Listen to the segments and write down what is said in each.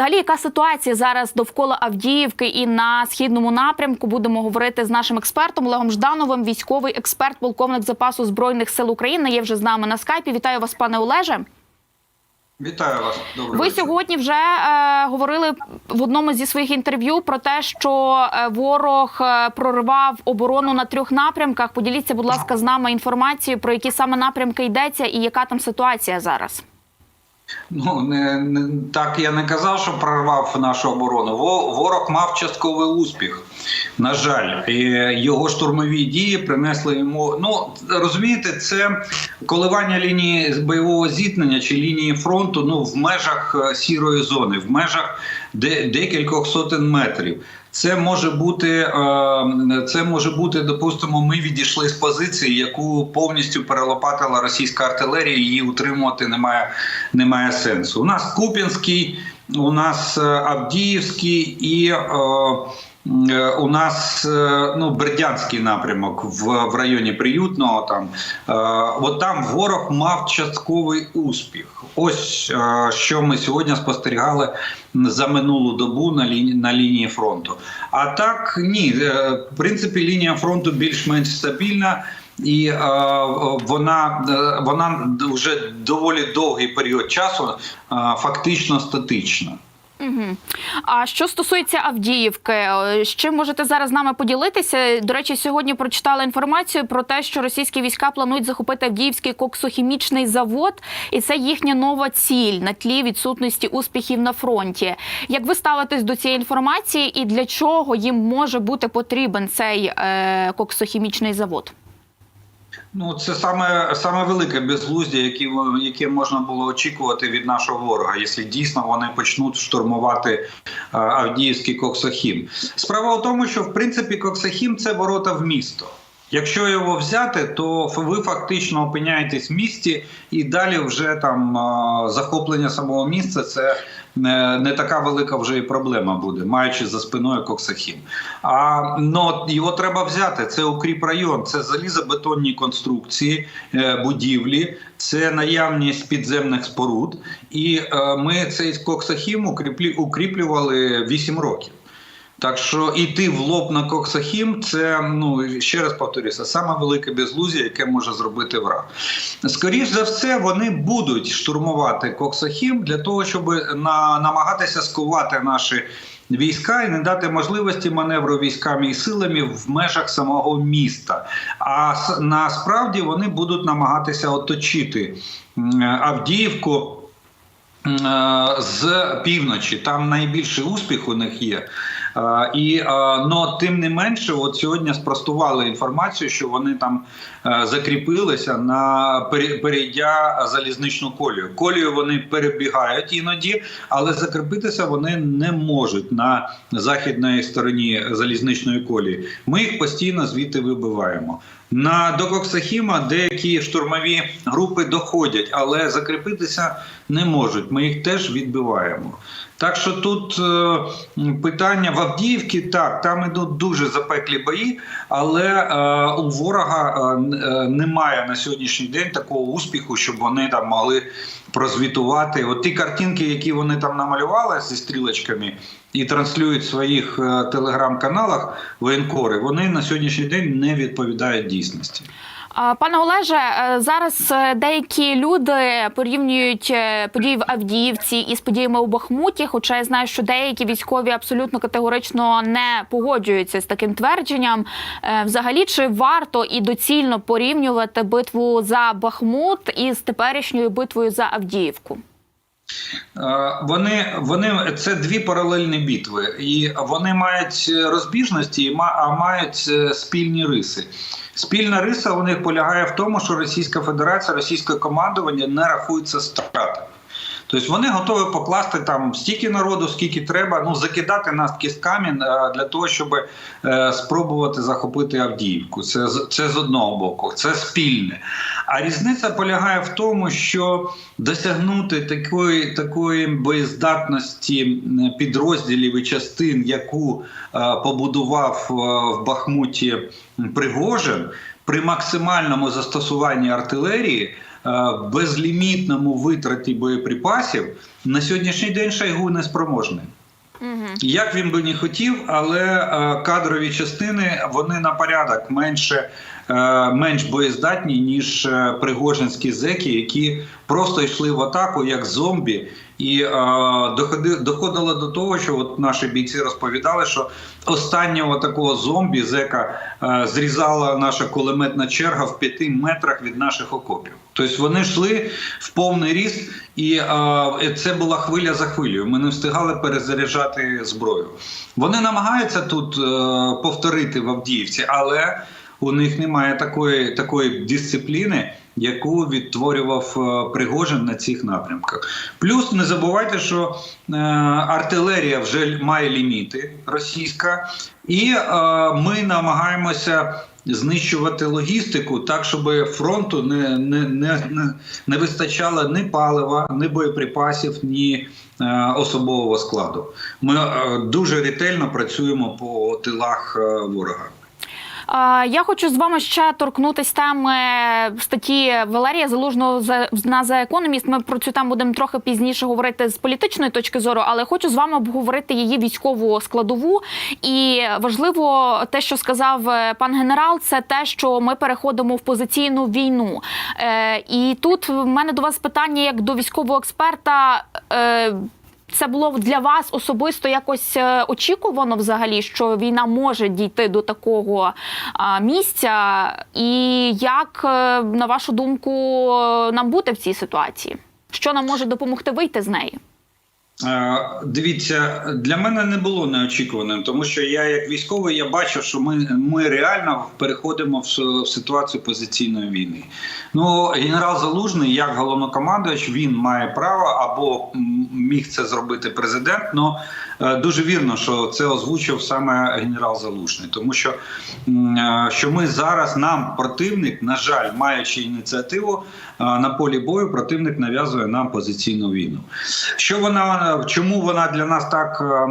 Взагалі, яка ситуація зараз довкола Авдіївки і на східному напрямку? Будемо говорити з нашим експертом Олегом Ждановим, військовий експерт, полковник запасу збройних сил України. Є вже з нами на скайпі. Вітаю вас, пане Олеже. Вітаю вас. Доброго Ви вечора. сьогодні вже е, говорили в одному зі своїх інтерв'ю про те, що е, ворог е, проривав оборону на трьох напрямках. Поділіться, будь ласка, з нами інформацією про які саме напрямки йдеться і яка там ситуація зараз. Ну не, не так я не казав, що прорвав нашу оборону. Во- Ворог мав частковий успіх. На жаль, його штурмові дії принесли йому. Ну розумієте, це коливання лінії бойового зіткнення чи лінії фронту. Ну в межах е, сірої зони, в межах де, декількох сотень метрів. Це може бути, е, це може бути, допустимо, ми відійшли з позиції, яку повністю перелопатила російська артилерія. Її утримувати немає, немає сенсу. У нас Куп'янський, у нас е, Авдіївський і. Е, У нас е, ну Бердянський напрямок в, в районі Приютного. Там е, от там ворог мав частковий успіх. Ось що ми сьогодні спостерігали за минулу добу на лінії на лінії фронту. А так ні, е, в принципі, лінія фронту більш-менш стабільна. І е, вона, е, вона вже доволі довгий період часу е, фактично статична. Угу. А що стосується Авдіївки, е, з чим можете зараз з нами поділитися? До речі, сьогодні прочитала інформацію про те, що російські війська планують захопити Авдіївський коксохімічний завод, і це їхня нова ціль на тлі відсутності успіхів на фронті. Як ви ставитесь до цієї інформації, і для чого їм може бути потрібен цей е, коксохімічний завод? Ну, це саме саме велике безглуздя, яке, яке можна було очікувати від нашого ворога, якщо дійсно вони почнуть штурмувати е, Авдіївський Коксохім. Справа в тому, що в принципі Коксохім це ворота в місто. Якщо його взяти, то ви фактично опиняєтесь в місті, і далі вже там е, захоплення самого місця це не, не така велика вже і проблема буде, маючи за спиною Коксахім. А ну, його треба взяти. Це укріп район, це залізобетонні конструкції, е, будівлі, це наявність підземних споруд. І е, ми цей Коксахім укріплювали 8 років. Так що йти в лоб на Коксахім, це ну ще раз повторюся, саме велике безлузя, яке може зробити враг. Скоріш за все, вони будуть штурмувати Коксахім для того, щоб на, намагатися скувати наші війська і не дати можливості маневру військами і силами в межах самого міста. А насправді вони будуть намагатися оточити Авдіївку. Е, з півночі. Там найбільший успіх у них є. Е, І е, но тим не менше, от сьогодні спростували інформацію, що вони там е, закріпилися на пере- перейдя залізничну колію. Колію вони перебігають іноді, але закріпитися вони не можуть на західній стороні залізничної колії. Ми їх постійно звідти вибиваємо. На дококсахіма деякі штурмові групи доходять, але закріпитися не можуть. Ми їх теж відбиваємо. Так що тут е, питання в Авдіївці, так, там ідуть дуже запеклі бої, але е, у ворога е, немає на сьогоднішній день такого успіху, щоб вони там могли прозвітувати. От ті картинки, які вони там намалювали зі стрілочками і транслюють в своїх е, телеграм-каналах воєнкори, вони на сьогоднішній день не відповідають дійсності. Пане Олеже, е, зараз е, деякі люди порівнюють е, події в Авдіївці із подіями у Бахмуті. Хоча я знаю, що деякі військові абсолютно категорично не погоджуються з таким твердженням. Взагалі, чи варто і доцільно порівнювати битву за Бахмут із теперішньою битвою за Авдіївку? Е, Вони, вони це дві паралельні битви, і вони мають розбіжності, а мають е, спільні риси. Спільна риса у них полягає в тому, що Російська Федерація, російське командування не рахується стратами. Тобто вони готові покласти там стільки народу, скільки треба, ну закидати нас кістками е, для того, щоб е, спробувати захопити Авдіївку. Це це з одного боку, це спільне. А різниця полягає в тому, що досягнути такої такої боєздатності підрозділів і частин, яку е, побудував в Бахмуті Пригожин, при максимальному застосуванні артилерії. Безлімітному витраті боєприпасів на сьогоднішній день Шойгу не спроможний. Угу. Як він би не хотів, але е, кадрові частини вони на порядок менше, е, менш боєздатні, ніж е, пригожинські зеки, які просто йшли в атаку як зомбі. І е, доходи, доходило до того, що от наші бійці розповідали, що останнього такого зомбі зека е, зрізала наша кулеметна черга в п'яти метрах від наших окопів. Тобто вони йшли в повний ріст, і е, це була хвиля за хвилею. Ми не встигали перезаряджати зброю. Вони намагаються тут е, повторити в Авдіївці, але у них немає такої, такої дисципліни, яку відтворював е, Пригожин на цих напрямках. Плюс не забувайте, що е, артилерія вже має ліміти російська, і е, ми намагаємося. Знищувати логістику так, щоб фронту не, не, не, не, не вистачало ні палива, ні боєприпасів, ні е, особового складу. Ми е, дуже ретельно працюємо по тилах е, ворога. Я хочу з вами ще торкнутися теми статті Валерія Залужного за- на The Economist. Ми про цю тему будемо трохи пізніше говорити з політичної точки зору, але хочу з вами обговорити її військову складову. І важливо те, що сказав е, пан генерал, це те, що ми переходимо в позиційну війну. Е, І тут в мене до вас питання як до військового експерта. Е, це було для вас особисто якось е, очікувано взагалі, що війна може дійти до такого місця, і як, е, на вашу думку, е, нам бути в цій ситуації? Що нам може допомогти вийти з неї? Е, Дивіться, для мене не було неочікуваним, тому що я, як військовий, я бачив, що ми, ми реально переходимо в, ситуацію позиційної війни. Ну, генерал Залужний, як головнокомандувач, він має право або міг це зробити президент. але дуже вірно, що це озвучив саме генерал Залужний, тому що, е, що ми зараз нам противник, на жаль, маючи ініціативу на полі бою, противник нав'язує нам позиційну війну. Що вона чому вона для нас так е, е,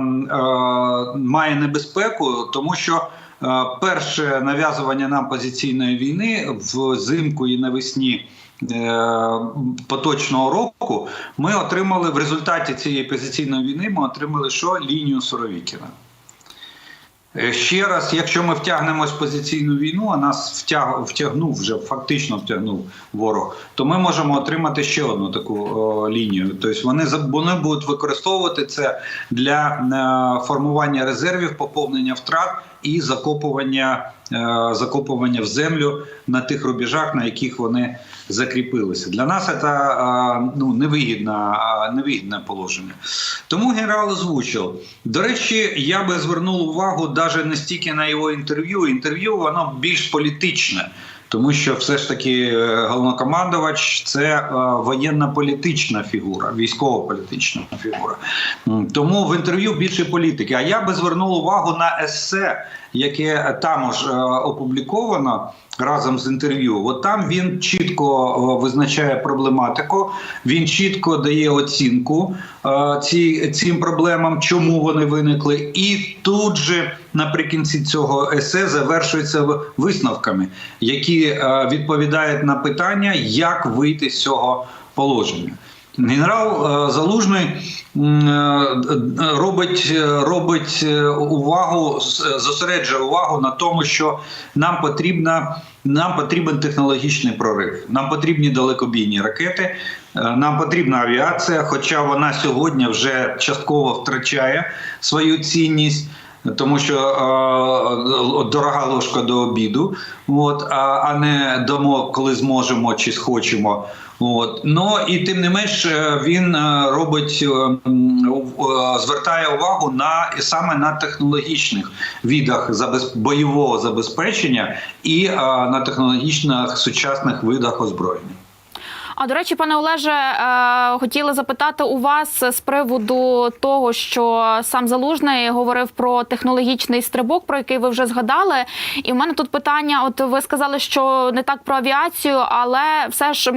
має небезпеку? Тому що е, перше нав'язування нам позиційної війни взимку і навесні. е, Поточного року ми отримали в результаті цієї позиційної війни. Ми отримали що лінію Суровікіна. Е, Ще раз, якщо ми втягнемось в позиційну війну, а нас втяг, втягнув вже фактично втягнув ворог, то ми можемо отримати ще одну таку о, лінію. Тобто вони вони будуть використовувати це для е, формування резервів, поповнення втрат і закопування, е, закопування в землю на тих рубежах, на яких вони закріпилися. Для нас це е, ну, невигідне, невигідне положення. Тому генерал озвучив. До речі, я би звернув увагу навіть не стільки на його інтерв'ю. Інтерв'ю воно більш політичне. Тому що все ж таки е, головнокомандувач це е, воєнно-політична фігура, військово-політична фігура. Тому в інтерв'ю більше політики. А я би звернув увагу на есе, яке там ж е, опубліковано разом з інтерв'ю. От там він чітко е, визначає проблематику, він чітко дає оцінку е, ці, цим проблемам, чому вони виникли, і тут же наприкінці цього есе завершується висновками, які відповідають на питання, як вийти з цього положення. Генерал Залужний робить, е, робить е, увагу, с- зосереджує увагу на тому, що нам потрібна. Нам потрібен технологічний прорив. Нам потрібні далекобійні ракети, е, нам потрібна авіація, хоча вона сьогодні вже частково втрачає свою цінність. Тому що е, дорога ложка до обіду, от, а, а не дамо, коли зможемо чи схочемо. От. Ну і тим не менш е, він е, робить, е, звертає увагу на саме на технологічних забез- бойового забезпечення і на технологічних сучасних видах озброєння. А до речі, пане Олеже, е, хотіла запитати у вас з приводу того, що сам Залужний говорив про технологічний стрибок, про який ви вже згадали. І в мене тут питання: от ви сказали, що не так про авіацію, але все ж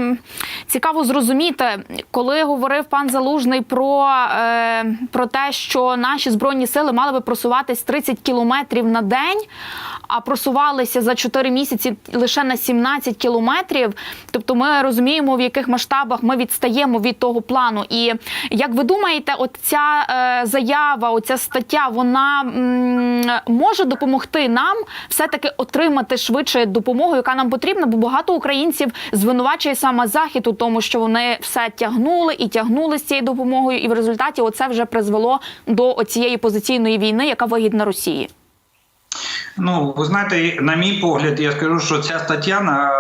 цікаво зрозуміти, коли говорив пан Залужний про, е, про те, що наші збройні сили мали би просуватись 30 кілометрів на день, а просувалися за 4 місяці лише на 17 кілометрів. Тобто, ми розуміємо, в яких масштабах ми відстаємо від того плану. І як ви думаєте, от ця е, заява, оця стаття, вона може допомогти нам все-таки отримати швидше допомогу, яка нам потрібна? Бо багато українців звинувачує саме захід у тому, що вони все тягнули і тягнули з цією допомогою, і в результаті оце вже призвело до цієї позиційної війни, яка вигідна Росії. Ну, ви знаєте, на мій погляд, я скажу, що ця стаття, на,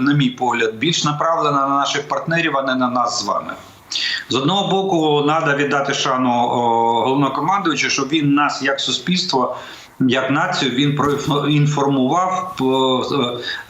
на мій погляд, більш направлена на наших партнерів, а не на нас з вами. З одного боку, треба віддати шану о, головнокомандуючу, щоб він нас як суспільство. Як націю він проінформував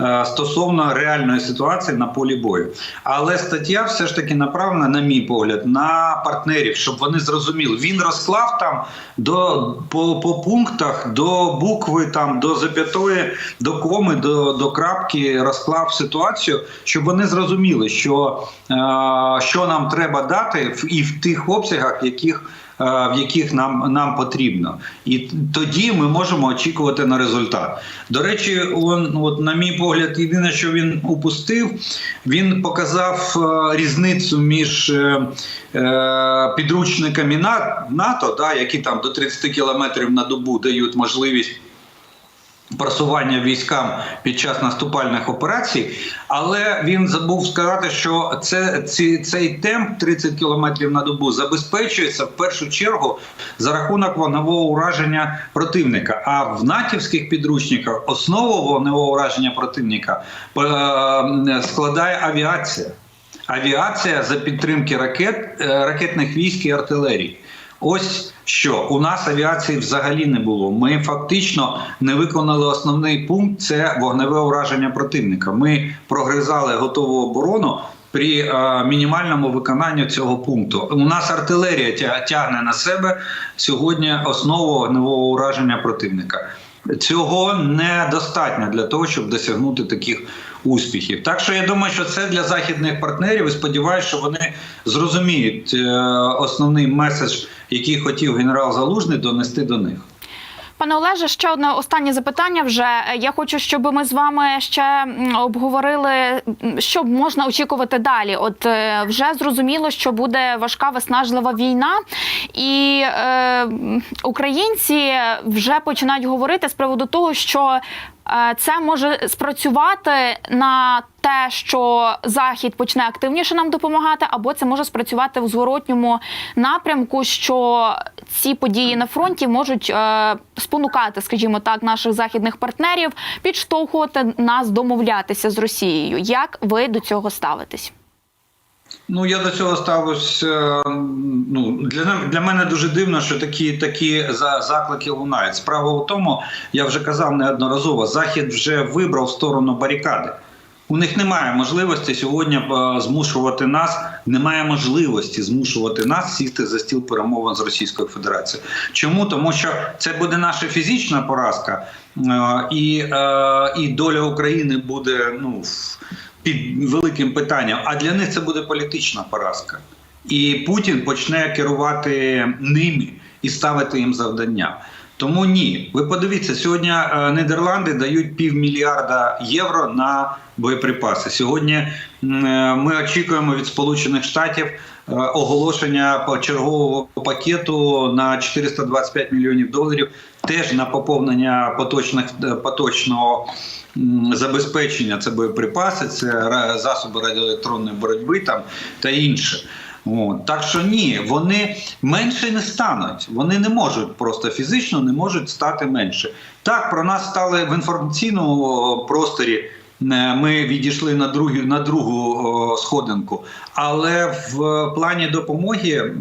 е, е, стосовно реальної ситуації на полі бою. Але стаття все ж таки направлена, на мій погляд, на партнерів, щоб вони зрозуміли. Він розклав там до по, по пунктах до букви, там до зап'ятої, до коми, до, до крапки розклав ситуацію, щоб вони зрозуміли, що, е, що нам треба дати і в тих обсягах, яких в яких нам нам потрібно, і тоді ми можемо очікувати на результат. До речі, он, от на мій погляд, єдине, що він упустив, він показав е, різницю між е, е, підручниками НАТО, да, які там до 30 кілометрів на добу дають можливість просування військам під час наступальних операцій, але він забув сказати, що це ці, цей темп 30 км на добу забезпечується в першу чергу за рахунок вогневого ураження противника. А в натівських підручниках основу вогневого ураження противника е, складає авіація. Авіація за підтримки ракет, е, ракетних військ і артилерії. Ось що у нас авіації взагалі не було. Ми фактично не виконали основний пункт це вогневе ураження противника. Ми прогризали готову оборону при е, мінімальному виконанні цього пункту. У нас артилерія тя- тягне на себе сьогодні основу вогневого ураження противника. Цього недостатньо для того, щоб досягнути таких успіхів. Так що я думаю, що це для західних партнерів і сподіваюся, що вони зрозуміють е, основний меседж, який хотів генерал Залужний донести до них. Пане Олеже, ще одне останнє запитання. Вже я хочу, щоб ми з вами ще обговорили, що можна очікувати далі. От е, вже зрозуміло, що буде важка виснажлива війна, і е, українці вже починають говорити з приводу того, що це може спрацювати на те, що Захід почне активніше нам допомагати, або це може спрацювати в зворотньому напрямку, що ці події на фронті можуть е, спонукати, скажімо так, наших західних партнерів підштовхувати нас домовлятися з Росією. Як ви до цього ставитесь? Ну я до цього ставлюсь. Ну для для мене дуже дивно, що такі такі за- заклики лунають. Справа у тому, я вже казав неодноразово. Захід вже вибрав сторону барикади. У них немає можливості сьогодні е, змушувати нас. Немає можливості змушувати нас сісти за стіл перемовин з Російською Федерацією. Чому? Тому що це буде наша фізична поразка, е, і, е, і доля України буде ну під великим питанням. А для них це буде політична поразка. І Путін почне керувати ними і ставити їм завдання. Тому ні, ви подивіться, сьогодні е, Нідерланди дають півмільярда євро на боєприпаси. Сьогодні е, ми очікуємо від Сполучених Штатів е, оголошення чергового пакету на 425 мільйонів доларів, теж на поповнення поточних е, поточного забезпечення. Це боєприпаси, це засоби радіоелектронної боротьби там та інше. От. Так що ні, вони менше не стануть. Вони не можуть просто фізично не можуть стати менше. Так, про нас стали в інформаційному просторі. е, Ми відійшли на другу на другу сходинку, але в плані допомоги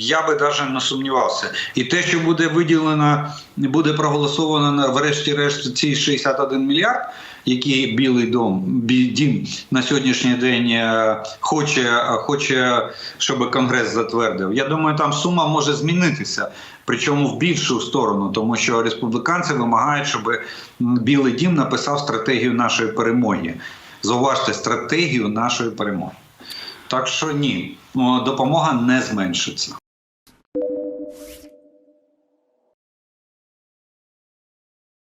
я би навіть не сумнівався. І те, що буде виділено, буде проголосовано на врешті-решт ці 61 мільярд. які Білий дом дім на сьогоднішній день е, хоче, хоче, щоб Конгрес затвердив. Я думаю, там сума може змінитися. Причому в більшу сторону, тому що республіканці вимагають, щоб Білий Дім написав стратегію нашої перемоги. Зауважте стратегію нашої перемоги. Так що ні, допомога не зменшиться.